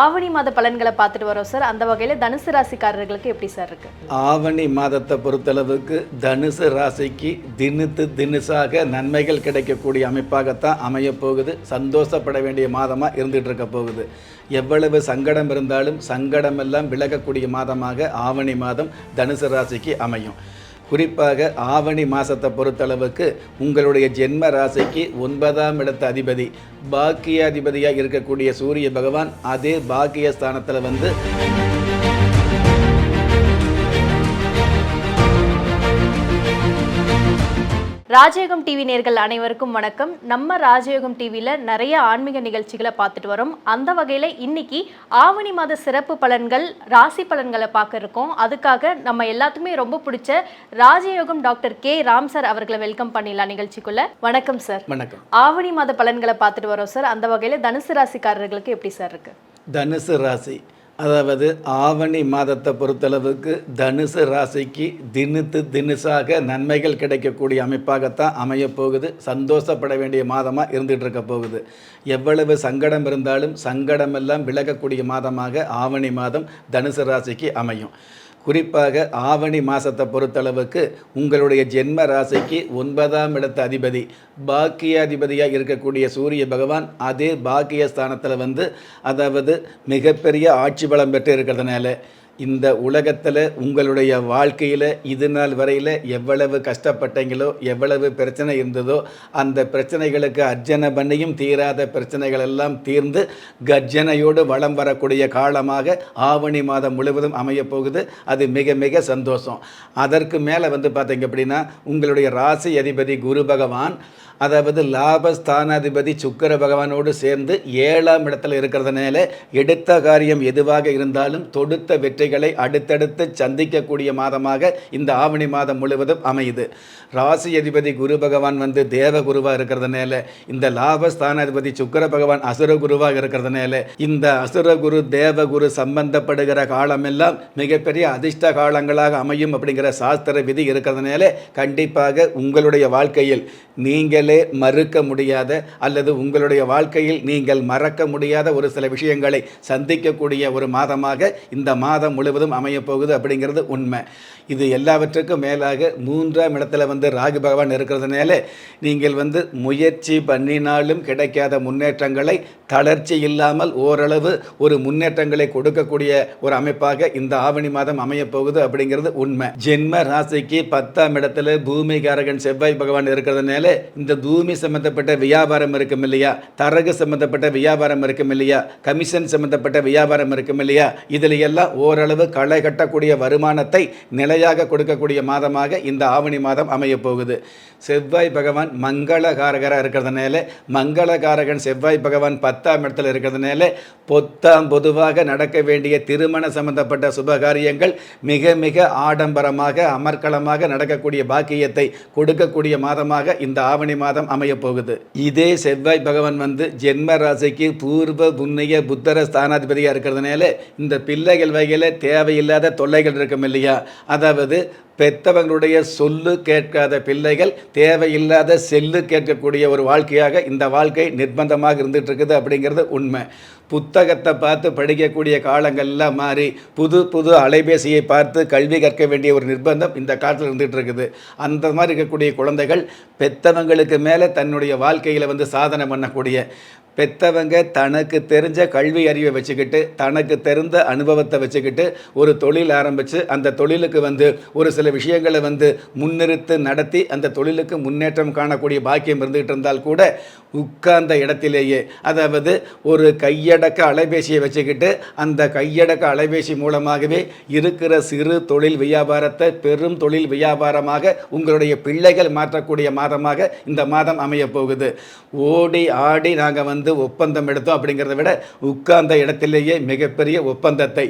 ஆவணி மாத பலன்களை பார்த்துட்டு வரோம் சார். அந்த வகையில் தனுசு ராசிக்காரர்களுக்கு எப்படி சார் இருக்கு? ஆவணி மாதத்தை பொறுத்தளவுக்கு தனுசு ராசிக்கு தினுத்து தினுசாக நன்மைகள் கிடைக்கக்கூடிய அமைப்பாகத்தான் அமையப் போகுது. சந்தோஷப்பட வேண்டிய மாதமாக இருந்துகிட்டு இருக்க போகுது. எவ்வளவு சங்கடம் இருந்தாலும் சங்கடமெல்லாம் விலகக்கூடிய மாதமாக ஆவணி மாதம் தனுசு ராசிக்கு அமையும். குறிப்பாக ஆவணி மாதத்தை பொறுத்தளவுக்கு உங்களுடைய ஜென்ம ராசிக்கு ஒன்பதாம் இடத்த அதிபதி பாக்கியாதிபதியாக இருக்கக்கூடிய சூரிய பகவான் அதே பாக்கியஸ்தானத்தில் வந்து ராஜயோகம் டிவி நேர்கள் அனைவருக்கும் வணக்கம். நம்ம ராஜயோகம் டிவியில் நிறைய ஆன்மீக நிகழ்ச்சிகளை பார்த்துட்டு வரோம். அந்த வகையில் இன்னைக்கு ஆவணி மாத சிறப்பு பலன்கள் ராசி பலன்களை பார்க்க இருக்கோம். அதுக்காக நம்ம எல்லாத்துக்குமே ரொம்ப பிடிச்ச ராஜயோகம் டாக்டர் கே. ராம் சார் அவர்களை வெல்கம் பண்ணிடலாம் நிகழ்ச்சிக்குள்ள. வணக்கம் சார். வணக்கம். ஆவணி மாத பலன்களை பார்த்துட்டு வரோம் சார். அந்த வகையில் தனுசு ராசிக்காரர்களுக்கு எப்படி சார் இருக்கு? தனுசு ராசி. அதாவது ஆவணி மாதத்தை பொறுத்தளவுக்கு தனுசு ராசிக்கு தினுத்து தினுசாக நன்மைகள் கிடைக்கக்கூடிய அமைப்பாகத்தான் அமையப் போகுது. சந்தோஷப்பட வேண்டிய மாதமாக இருந்துகிட்டு இருக்க போகுது. எவ்வளவு சங்கடம் இருந்தாலும் சங்கடமெல்லாம் விலகக்கூடிய மாதமாக ஆவணி மாதம் தனுசு ராசிக்கு அமையும். குறிப்பாக ஆவணி மாதத்தை பொறுத்தளவுக்கு உங்களுடைய ஜென்ம ராசிக்கு ஒன்பதாம் இடத்த அதிபதி பாக்கியாதிபதியாக இருக்கக்கூடிய சூரிய பகவான் அதே பாக்கிய ஸ்தானத்தில் வந்து அதாவது மிகப்பெரிய ஆட்சி பலம் பெற்று இருக்கிறதுனால இந்த உலகத்தில் உங்களுடைய வாழ்க்கையில் இது நாள் வரையில் எவ்வளவு கஷ்டப்பட்டீங்களோ எவ்வளவு பிரச்சனை இருந்ததோ அந்த பிரச்சனைகளுக்கு அர்ஜனை பண்ணியும் தீராத பிரச்சனைகள் எல்லாம் தீர்ந்து கர்ஜனையோடு வளம் வரக்கூடிய காலமாக ஆவணி மாதம் முழுவதும் அமையப் போகுது. அது மிக மிக சந்தோஷம். அதற்கு மேலே வந்து பார்த்தீங்க அப்படின்னா உங்களுடைய ராசி அதிபதி குரு பகவான் அதாவது லாபஸ்தானாதிபதி சுக்கர பகவானோடு சேர்ந்து ஏழாம் இடத்துல இருக்கிறதுனால எடுத்த காரியம் எதுவாக இருந்தாலும் தொடுத்த வெற்றி அடுத்தடுத்து சந்திக்கக்கூடிய மாதமாக இந்த ஆவணி மாதம் முழுவதும் அமையுது. ராசி அதிபதி குரு பகவான் வந்து தேவ குருவாக இருக்கிறதுனால இந்த லாபஸ்தானாதிபதி சுக்கர பகவான் அசுர குருவாக இருக்கிறதுனால இந்த அசுர குரு தேவ குரு சம்பந்தப்படுகிற காலமெல்லாம் மிகப்பெரிய அதிர்ஷ்ட காலங்களாக அமையும் அப்படிங்கிற சாஸ்திர விதி இருக்கிறதுனால கண்டிப்பாக உங்களுடைய வாழ்க்கையில் நீங்களே மறுக்க முடியாத அல்லது உங்களுடைய வாழ்க்கையில் நீங்கள் மறக்க முடியாத ஒரு சில விஷயங்களை சந்திக்கக்கூடிய ஒரு மாதமாக இந்த மாதம் முழுவதும் அமையப்போகுது அப்படிங்கிறது உண்மை. இது எல்லாவற்றுக்கும் மேலாக மூன்றாம் இடத்துல வந்து ராகு பகவான் இருக்கிறதுனால நீங்கள் வந்து முயற்சி பண்ணினாலும் கிடைக்காத முன்னேற்றங்களை தளர்ச்சி இல்லாமல் ஓரளவு ஒரு முன்னேற்றங்களை கொடுக்கக்கூடிய ஒரு அமைப்பாக இந்த ஆவணி மாதம் அமையப்போகுது அப்படிங்கிறது உண்மை. ஜென்ம ராசிக்கு பத்தாம் இடத்துல பூமிகாரகன் செவ்வாய் பகவான் இருக்கிறதுனால இந்த பூமி சம்பந்தப்பட்ட வியாபாரம் இருக்கும் இல்லையா? தரகு சம்பந்தப்பட்ட வியாபாரம் இருக்கும் இல்லையா? கமிஷன் சம்பந்தப்பட்ட வியாபாரம் இருக்கும் இல்லையா? இதில் எல்லாம் ஓரளவு களை கட்டக்கூடிய வருமானத்தை நிலையாக கொடுக்கக்கூடிய மாதமாக இந்த ஆவணி மாதம் அமையப் போகுது செவ்வாய் பகவான் மங்களகாரகராக இருக்கிறதுனால மங்களகாரகன் செவ்வாய் பகவான் பத்தாம் இடத்துல இருக்கிறதுனால பொத்தாம் பொதுவாக நடக்க வேண்டிய திருமண சம்பந்தப்பட்ட சுபகாரியங்கள் மிக மிக ஆடம்பரமாக அமர்க்களமாக நடக்கக்கூடிய பாக்கியத்தை கொடுக்கக்கூடிய மாதமாக இந்த ஆவணி மாதம் அமையப் போகுது இதே செவ்வாய் பகவான் வந்து ஜென்ம ராசிக்கு பூர்வ புண்ணிய புத்தர ஸ்தானாதிபதியாக இருக்கிறதுனால இந்த பிள்ளைகள் வகையில் தேவையில்லாத தொல்லைகள் இருக்கும் இல்லையா? அதாவது பெத்தவங்களுடைய சொல்லு கேட்காத பிள்ளைகள் தேவையில்லாத செல்லு கேட்கக்கூடிய ஒரு வாழ்க்கையாக இந்த வாழ்க்கை நிர்பந்தமாக இருந்துகிட்ருக்குது அப்படிங்கிறது உண்மை. புத்தகத்தை பார்த்து படிக்கக்கூடிய காலங்கள்லாம் மாறி புது புது அலைபேசியை பார்த்து கல்வி கற்க வேண்டிய ஒரு நிர்பந்தம் இந்த காலத்தில் இருந்துகிட்டு இருக்குது அந்த மாதிரி இருக்கக்கூடிய குழந்தைகள் பெத்தவங்களுக்கு மேலே தன்னுடைய வாழ்க்கையில் வந்து சாதனை பண்ணக்கூடிய பெத்தவங்க தனக்கு தெரிஞ்ச கல்வி அறிவை வச்சுக்கிட்டு தனக்கு தெரிந்த அனுபவத்தை வச்சுக்கிட்டு ஒரு தொழில் ஆரம்பித்து அந்த தொழிலுக்கு வந்து ஒரு சில விஷயங்களை வந்து முன்னிறுத்து நடத்தி அந்த தொழிலுக்கு முன்னேற்றம் காணக்கூடிய பாக்கியம் இருந்துகிட்டு இருந்தால் கூட உட்கார்ந்த இடத்திலேயே அதாவது ஒரு கையடக்க அலைபேசியை வச்சுக்கிட்டு அந்த கையடக்க அலைபேசி மூலமாகவே இருக்கிற சிறு தொழில் வியாபாரத்தை பெரும் தொழில் வியாபாரமாக உங்களுடைய பிள்ளைகள் மாற்றக்கூடிய மாதமாக இந்த மாதம் அமையப் போகுது. ஓடி ஆடி நாங்கள் வந்து ஒப்பந்தம் எடுத்தோம் அப்படிங்கிறத விட உட்கார்ந்த இடத்திலேயே மிகப்பெரிய ஒப்பந்தத்தை.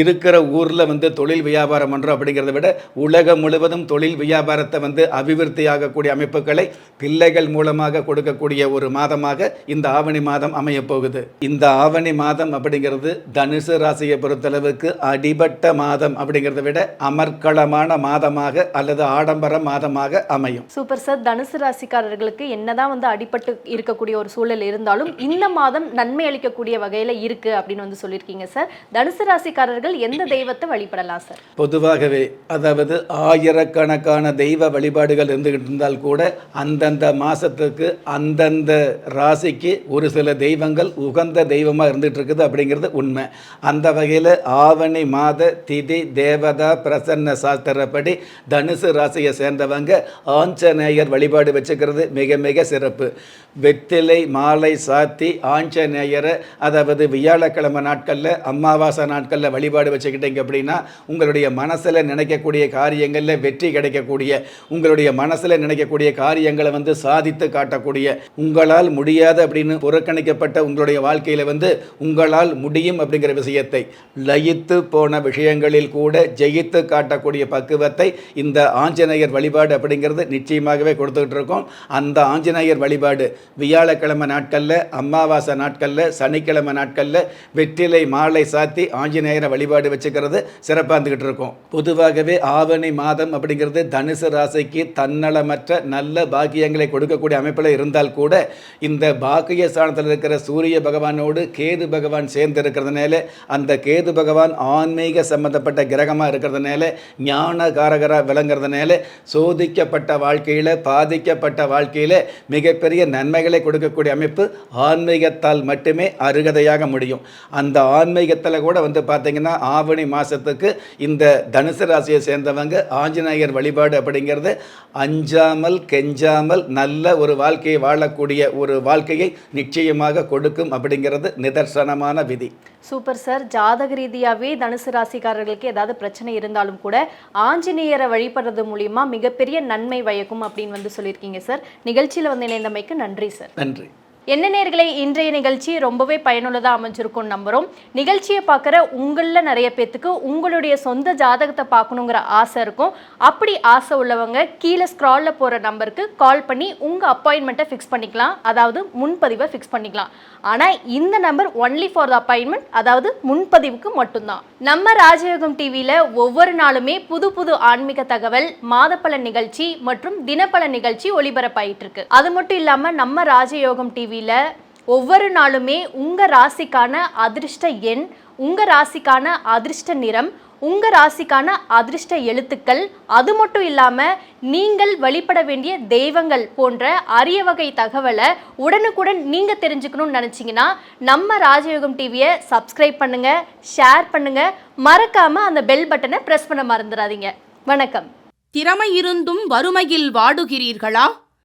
இருக்கிற ஊரில் வந்து தொழில் வியாபாரம் பண்ணுறோம் அப்படிங்கிறத விட உலகம் முழுவதும் தொழில் வியாபாரத்தை வந்து அபிவிருத்தியாகக்கூடிய அமைப்புகளை பிள்ளைகள் மூலமாக கொடுக்கக்கூடிய ஒரு மாதமாக இந்த ஆவணி மாதம் அமையப்போகுது. இந்த ஆவணி மாதம் அப்படிங்கிறது தனுசு ராசியை பொறுத்தளவுக்கு அடிபட்ட மாதம் அப்படிங்கிறத விட அமர்க்களமான மாதமாக அல்லது ஆடம்பர மாதமாக அமையும். சூப்பர் சார் தனுசு ராசிக்காரர்களுக்கு என்னதான் வந்து அடிபட்டு இருக்கக்கூடிய ஒரு சூழல் இருந்தாலும் இந்த மாதம் நன்மை அளிக்கக்கூடிய வகையில இருக்கு அப்படின்னு வந்து சொல்லியிருக்கீங்க சார். தனுசு ராசிக்காரர்கள் எந்த தெய்வத்தை வழிபடலாம் சார்? பொதுவாகவே அதாவது ஆயிரக்கணக்கான தெய்வ வழிபாடுகள் இருந்துகிட்டு இருந்தால் கூட அந்தந்த மாதத்துக்கு அந்தந்த ராசிக்கு ஒரு சில தெய்வங்கள் உகந்த தெய்வமாக இருந்துகிட்டு இருக்குது அப்படிங்கிறது உண்மை. அந்த வகையில் ஆவணி மாத திதி தேவதா பிரசன்ன சாஸ்திரப்படி தனுசு ராசியை சேர்ந்தவங்க ஆஞ்சநேயர் வழிபாடு வச்சுக்கிறது மிக மிக சிறப்பு. வெத்திலை மாலை கார்த்தி ஆஞ்சநேயரை அதாவது வியாழக்கிழமை நாட்களில் அமாவாசை நாட்களில் வழிபாடு வச்சுக்கிட்டீங்க அப்படின்னா உங்களுடைய மனசில் நினைக்கக்கூடிய காரியங்களில் வெற்றி கிடைக்கக்கூடிய உங்களுடைய மனசில் நினைக்கக்கூடிய காரியங்களை வந்து சாதித்து காட்டக்கூடிய உங்களால் முடியாது அப்படின்னு புறக்கணிக்கப்பட்ட உங்களுடைய வாழ்க்கையில் வந்து உங்களால் முடியும் அப்படிங்கிற விஷயத்தை லயித்து போன விஷயங்களில் கூட ஜெயித்து காட்டக்கூடிய பக்குவத்தை இந்த ஆஞ்சநேயர் வழிபாடு அப்படிங்கிறது நிச்சயமாகவே கொடுத்துக்கிட்டு இருக்கோம். அந்த ஆஞ்சநேயர் வழிபாடு வியாழக்கிழமை நாட்களில் அமாவாசை நாட்களில் சனிக்கிழமை நாட்களில் வெற்றிலை மாலை சாத்தி ஆஞ்சநேயரை வழிபாடு வச்சுக்கிறது சிறப்பாக இருந்துக்கிட்டு பொதுவாகவே ஆவணி மாதம் அப்படிங்கிறது தனுசு ராசிக்கு தன்னலமற்ற நல்ல பாக்கியங்களை கொடுக்கக்கூடிய அமைப்பில் இருந்தால் கூட இந்த பாக்கிய ஸ்தானத்தில் இருக்கிற சூரிய பகவானோடு கேது பகவான் சேர்ந்து இருக்கிறதுனால அந்த கேது பகவான் ஆன்மீக சம்பந்தப்பட்ட கிரகமாக இருக்கிறதுனால ஞான காரகராக விளங்குறதுனால சோதிக்கப்பட்ட வாழ்க்கையில் பாதிக்கப்பட்ட வாழ்க்கையில் மிகப்பெரிய நன்மைகளை கொடுக்கக்கூடிய அமைப்பு ஆன்மீகத்தால் மட்டுமே அருகதையாக முடியும். அந்த ஆன்மீகத்தில் கூட வந்து பார்த்தீங்கன்னா ஆவணி மாதத்துக்கு இந்த தனுசு ராசியை சேர்ந்தவங்க ஆஞ்சநேயர் வழிபாடு அப்படிங்கிறது அஞ்சாமல் கெஞ்சாமல் நல்ல ஒரு வாழ்க்கையை வாழக்கூடிய ஒரு வாழ்க்கையை நிச்சயமாக கொடுக்கும் அப்படிங்கிறது நிதர்சனமான விதி. Super sir. ஜாதக ரீதியாவே தனுசு ராசிக்காரர்களுக்கு ஏதாவது பிரச்சனை இருந்தாலும் கூட ஆஞ்சநேயரை வழிபடுறது மூலியமா மிகப்பெரிய நன்மை வயக்கும் அப்படின்னு வந்து சொல்லியிருக்கீங்க சார். நிகழ்ச்சியில வந்து இணைந்தமைக்கு நன்றி சார். நன்றி. என்ன நேர்களை இன்றைய நிகழ்ச்சி ரொம்பவே பயனுள்ளதாக அமைஞ்சிருக்கும் நம்புகிறோம் நிகழ்ச்சியை பார்க்குற உங்களில் நிறைய பேர்த்துக்கு உங்களுடைய சொந்த ஜாதகத்தை பார்க்கணுங்கிற ஆசை இருக்கும். அப்படி ஆசை உள்ளவங்க கீழே ஸ்க்ராலில் போகிற நம்பருக்கு கால் பண்ணி உங்கள் அப்பாயின்மெண்ட்டை ஃபிக்ஸ் பண்ணிக்கலாம். அதாவது முன்பதிவை ஃபிக்ஸ் பண்ணிக்கலாம். ஆனால் இந்த number only for the appointment அதாவது முன்பதிவுக்கு மட்டும்தான். நம்ம ராஜயோகம் டிவியில் ஒவ்வொரு நாளுமே புது புது ஆன்மீக தகவல் மாதப்பல நிகழ்ச்சி மற்றும் தினப்பல நிகழ்ச்சி ஒளிபரப்பாயிட்டு இருக்கு அது மட்டும் இல்லாமல் நம்ம ராஜயோகம் டிவி டிவியில் ஒவ்வொரு நாளுமே உங்கள் ராசிக்கான அதிர்ஷ்ட எண் உங்கள் ராசிக்கான அதிர்ஷ்ட நிறம் உங்கள் ராசிக்கான அதிர்ஷ்ட எழுத்துக்கள் அது மட்டும் இல்லாமல் நீங்கள் வழிபட வேண்டிய தெய்வங்கள் போன்ற அரிய வகை தகவலை உடனுக்குடன் நீங்கள் தெரிஞ்சுக்கணும்னு நினச்சிங்கன்னா நம்ம ராஜயோகம் டிவியை சப்ஸ்கிரைப் பண்ணுங்கள் ஷேர் பண்ணுங்கள் மறக்காமல் அந்த பெல் பட்டனை ப்ரெஸ் பண்ண மறந்துடாதீங்க. வணக்கம். திறமை இருந்தும் வறுமையில் வாடுகிறீர்களா?